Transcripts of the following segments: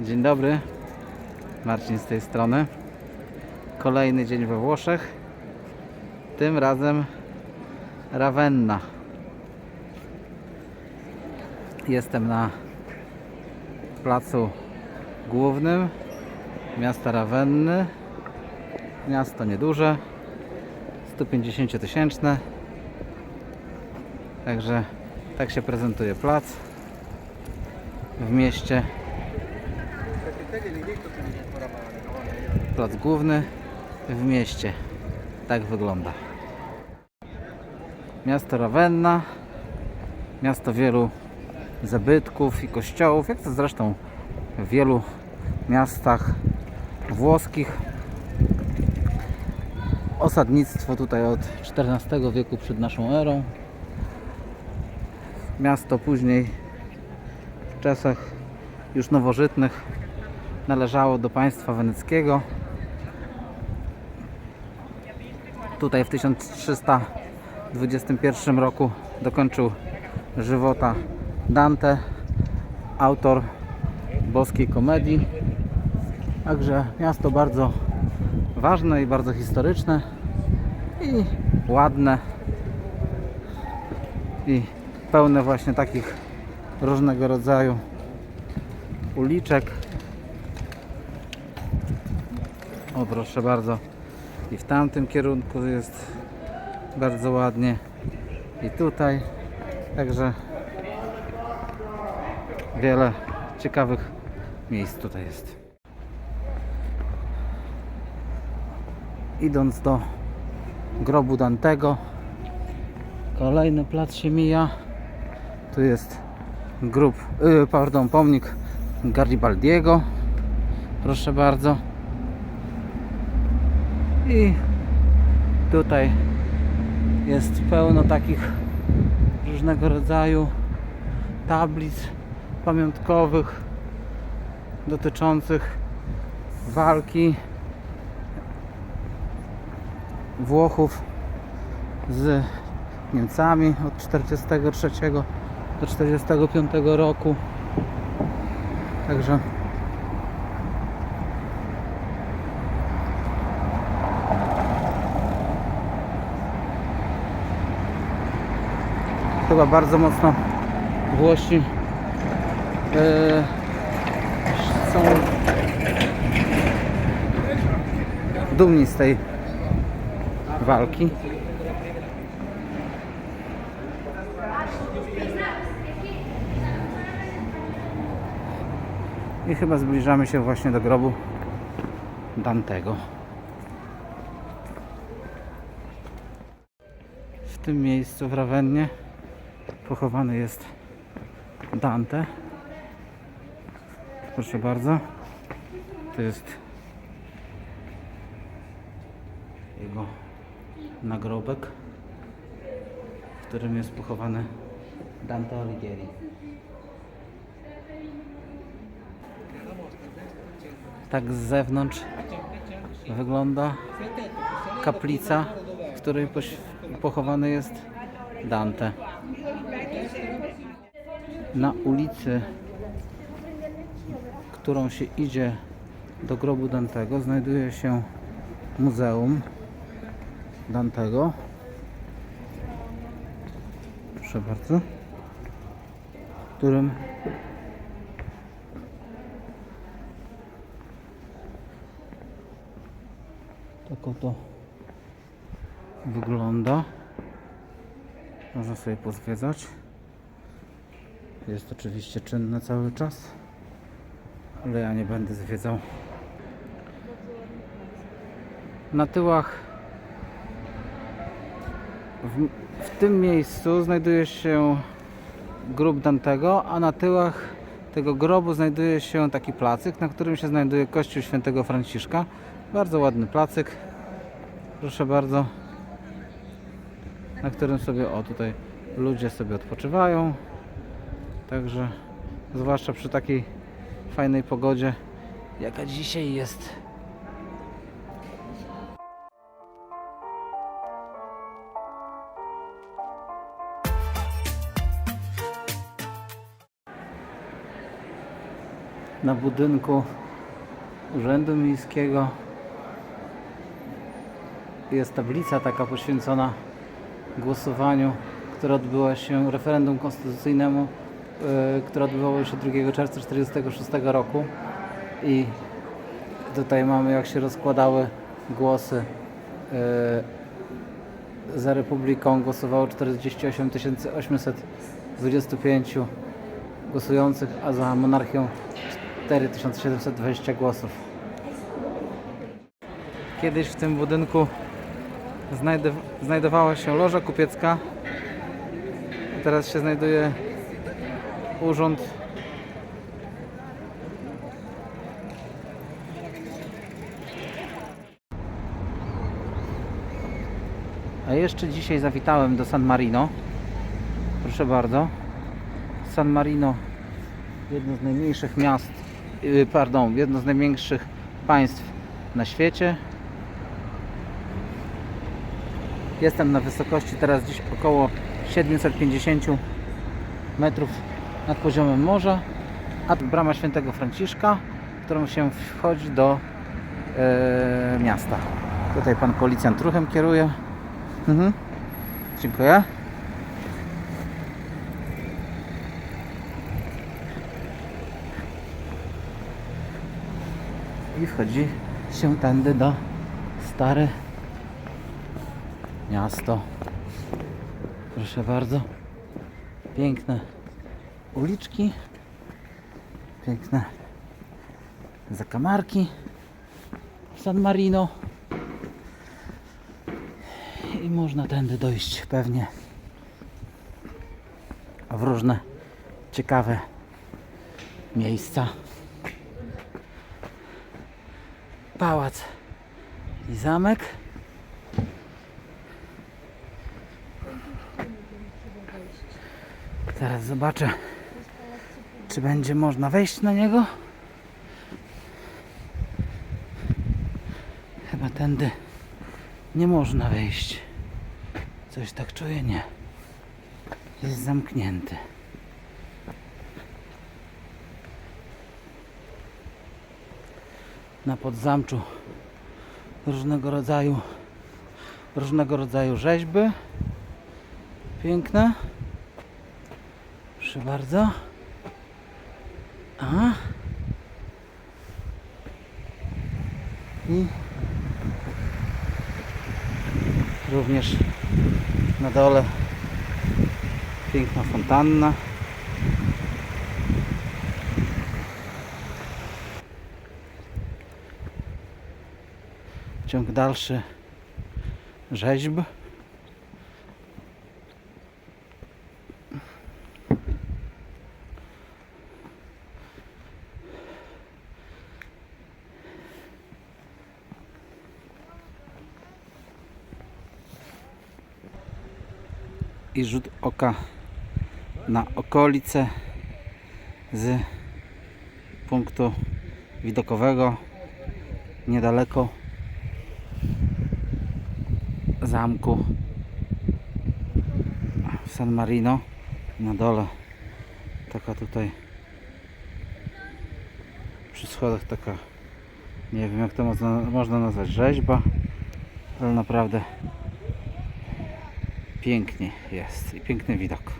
Dzień dobry, Marcin z tej strony. Kolejny dzień we Włoszech. Tym razem Ravenna. Jestem na placu głównym miasta Ravenny. Miasto nieduże, 150 tysięczne. Także tak się prezentuje plac w mieście. Plac główny w mieście. Tak wygląda. Miasto Ravenna. Miasto wielu zabytków i kościołów, jak to zresztą w wielu miastach włoskich. Osadnictwo tutaj od XIV wieku przed naszą erą. Miasto później w czasach już nowożytnych należało do państwa weneckiego. Tutaj w 1321 roku dokończył żywota Dante, autor boskiej komedii. Także miasto bardzo ważne i bardzo historyczne i ładne i pełne właśnie takich różnego rodzaju uliczek. O proszę bardzo. I w tamtym kierunku jest bardzo ładnie. I tutaj. Także wiele ciekawych miejsc tutaj jest. Idąc do grobu Dantego, kolejny plac się mija. Tu jest grób, yy, pardon, pomnik Garibaldiego. Proszę bardzo. I tutaj jest pełno takich różnego rodzaju tablic pamiątkowych dotyczących walki Włochów z Niemcami od 43 do 45 roku. Także chyba bardzo mocno Włosi e, są dumni z tej walki. I chyba zbliżamy się właśnie do grobu Dantego. W tym miejscu w Rawennie pochowany jest Dante. Proszę bardzo. To jest jego nagrobek, w którym jest pochowany Dante Alighieri. Tak z zewnątrz wygląda kaplica, w której pochowany jest Dante. Na ulicy, którą się idzie do grobu Dantego, znajduje się Muzeum Dantego. Proszę bardzo. W którym tak oto wygląda. Można sobie pozwiedzać. Jest oczywiście czynne cały czas, ale ja nie będę zwiedzał. Na tyłach w, w tym miejscu znajduje się grób Dantego, a na tyłach tego grobu znajduje się taki placyk, na którym się znajduje kościół świętego Franciszka. Bardzo ładny placyk. Proszę bardzo. Na którym sobie, o tutaj ludzie sobie odpoczywają. Także zwłaszcza przy takiej fajnej pogodzie, jaka dzisiaj jest. na budynku Urzędu Miejskiego jest tablica taka poświęcona głosowaniu, które odbyło się referendum konstytucyjnemu, które odbywało się 2 czerwca 1946 roku i tutaj mamy jak się rozkładały głosy yy, za Republiką głosowało 48 825 głosujących, a za monarchią 4720 głosów. Kiedyś w tym budynku znajdow- znajdowała się loża kupiecka. Teraz się znajduje urząd A jeszcze dzisiaj zawitałem do San Marino. Proszę bardzo. San Marino, jedno z najmniejszych miast, yy, pardon, jedno z największych państw na świecie. Jestem na wysokości teraz dziś około 750 metrów nad poziomem morza, a brama Świętego Franciszka, którą się wchodzi do e, miasta. Tutaj pan policjant ruchem kieruje. Mhm. Dziękuję. I wchodzi się tędy do stare miasto. Proszę bardzo. Piękne uliczki. Piękne zakamarki. San Marino. I można tędy dojść pewnie w różne ciekawe miejsca. Pałac i zamek. Zaraz zobaczę, czy będzie można wejść na niego. Chyba tędy nie można wejść. Coś tak czuję, nie. Jest zamknięty. Na podzamczu różnego rodzaju różnego rodzaju rzeźby. Piękne. Proszę bardzo. A. I również na dole piękna fontanna. Ciąg dalszy rzeźb. i na okolice z punktu widokowego niedaleko zamku San Marino. Na dole taka tutaj przy schodach taka nie wiem jak to można, można nazwać rzeźba ale naprawdę pięknie jest i piękny widok.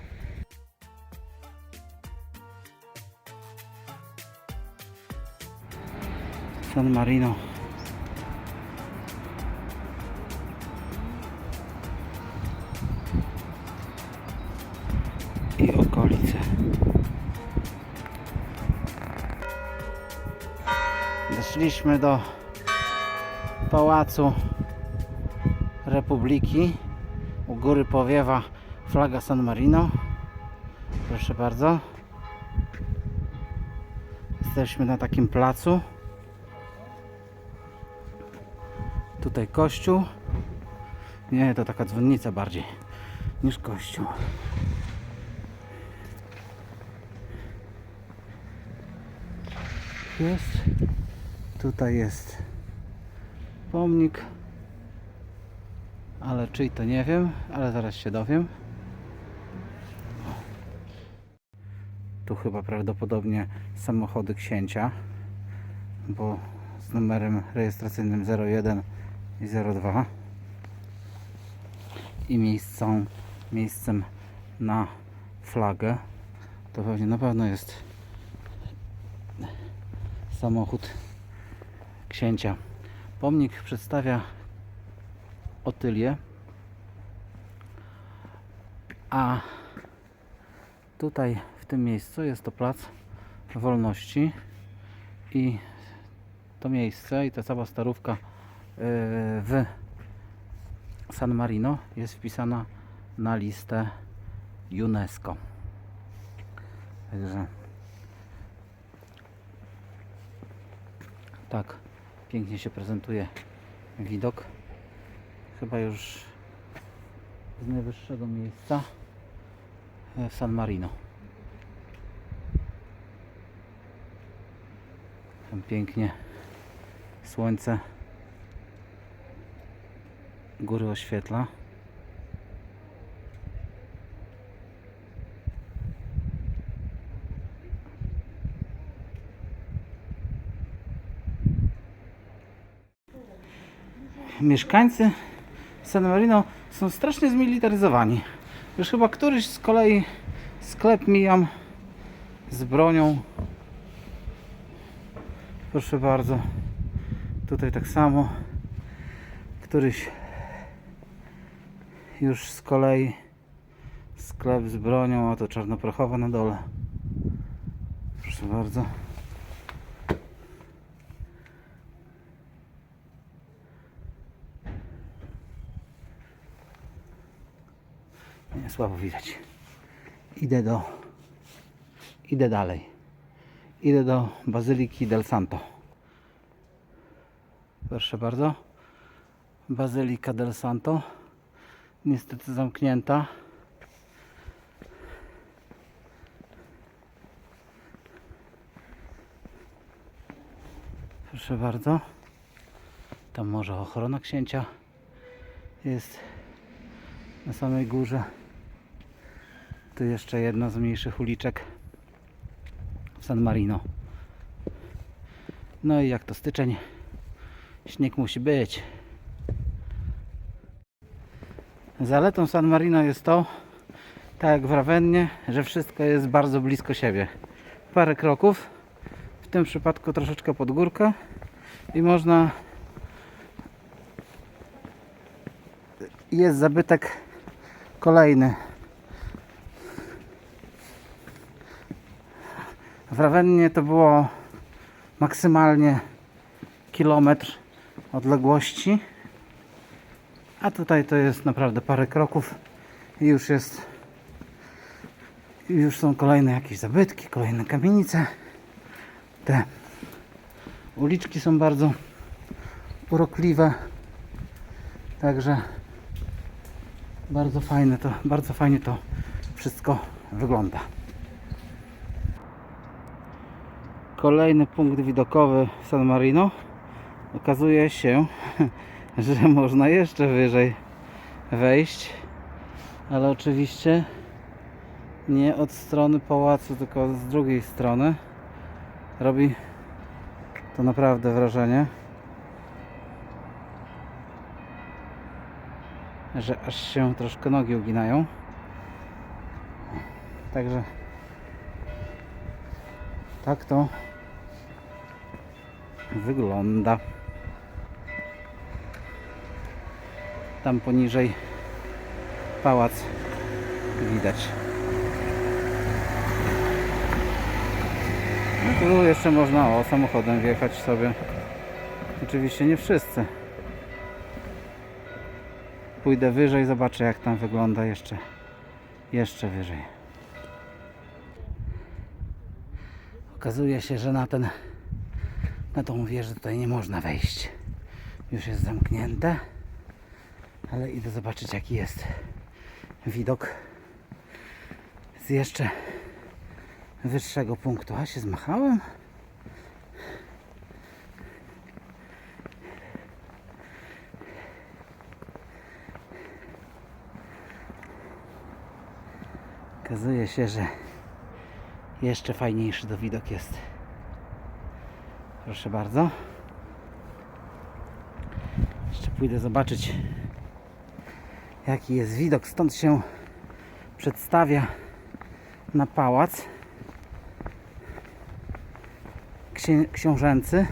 San Marino. I okolice. Doszliśmy do Pałacu Republiki. U góry powiewa flaga San Marino. Proszę bardzo. Jesteśmy na takim placu. Tutaj kościół. Nie, to taka dzwonnica bardziej niż kościół. Jest. Tutaj jest pomnik ale czyj to nie wiem, ale zaraz się dowiem. Tu chyba prawdopodobnie samochody księcia, bo z numerem rejestracyjnym 01 i 02 i miejscą, miejscem na flagę. To pewnie na pewno jest samochód księcia. Pomnik przedstawia a tutaj w tym miejscu jest to plac wolności i to miejsce i ta cała starówka yy, w San Marino jest wpisana na listę UNESCO. Także tak pięknie się prezentuje widok. Chyba już z najwyższego miejsca w San Marino. Tam pięknie słońce góry oświetla. Mieszkańcy San Marino są strasznie zmilitaryzowani. Już chyba któryś z kolei sklep mijam z bronią. Proszę bardzo. Tutaj tak samo. Któryś już z kolei sklep z bronią, a to czarnoprochowa na dole. Proszę bardzo. Słabo widać. Idę do. Idę dalej. Idę do Bazyliki del Santo. Proszę bardzo. Bazylika del Santo. Niestety zamknięta. Proszę bardzo. Tam może ochrona księcia jest na samej górze. Jeszcze jedna z mniejszych uliczek w San Marino. No i jak to styczeń, śnieg musi być. Zaletą San Marino jest to, tak jak w Rawennie, że wszystko jest bardzo blisko siebie. Parę kroków, w tym przypadku troszeczkę pod górkę i można jest zabytek kolejny. W Rawennie to było maksymalnie kilometr odległości, a tutaj to jest naprawdę parę kroków i już jest już są kolejne jakieś zabytki, kolejne kamienice. Te uliczki są bardzo urokliwe. Także bardzo fajne to, bardzo fajnie to wszystko wygląda. Kolejny punkt widokowy San Marino. Okazuje się, że można jeszcze wyżej wejść, ale oczywiście nie od strony pałacu, tylko z drugiej strony. Robi to naprawdę wrażenie. że aż się troszkę nogi uginają. Także tak to wygląda. Tam poniżej pałac widać. No tu jeszcze można o samochodem wjechać sobie. Oczywiście nie wszyscy. Pójdę wyżej, zobaczę jak tam wygląda jeszcze, jeszcze wyżej. Okazuje się, że na ten, na tą wieżę tutaj nie można wejść. Już jest zamknięte, ale idę zobaczyć jaki jest widok z jeszcze wyższego punktu. A się zmachałem? Okazuje się, że jeszcze fajniejszy to widok jest. Proszę bardzo. Jeszcze pójdę zobaczyć jaki jest widok. Stąd się przedstawia na pałac księ- książęcy.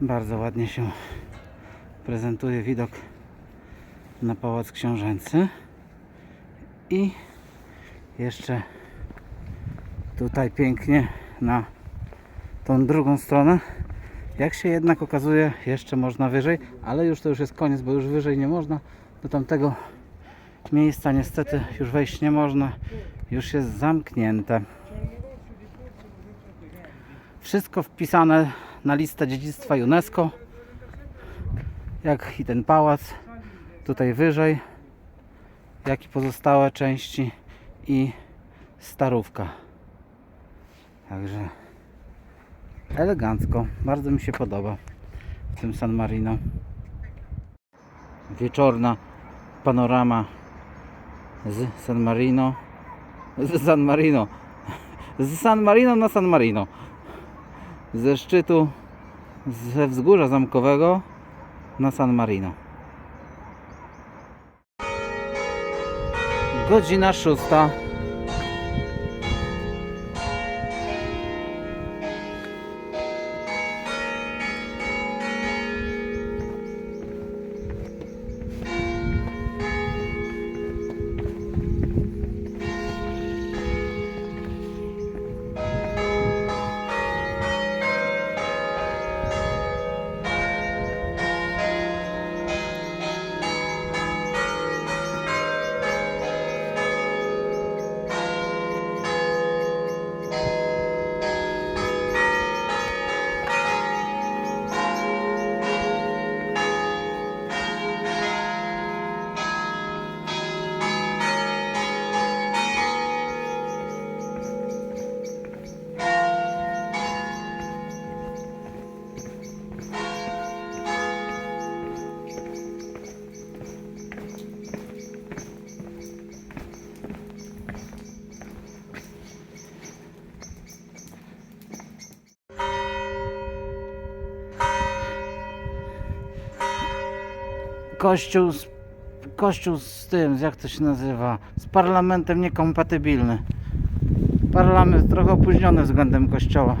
Bardzo ładnie się prezentuje widok na pałac książęcy. I jeszcze tutaj pięknie na tą drugą stronę. Jak się jednak okazuje, jeszcze można wyżej, ale już to już jest koniec, bo już wyżej nie można. Do tamtego miejsca niestety już wejść nie można. Już jest zamknięte. Wszystko wpisane na listę dziedzictwa UNESCO. Jak i ten pałac tutaj wyżej, jak i pozostałe części i starówka. Także elegancko, bardzo mi się podoba w tym San Marino. Wieczorna panorama z San Marino. Z San Marino. Z San Marino na San Marino. Ze szczytu ze wzgórza zamkowego na San Marino. Godzina szósta. Kościół z, kościół z tym, jak to się nazywa, z parlamentem niekompatybilny. Parlament trochę opóźniony względem kościoła.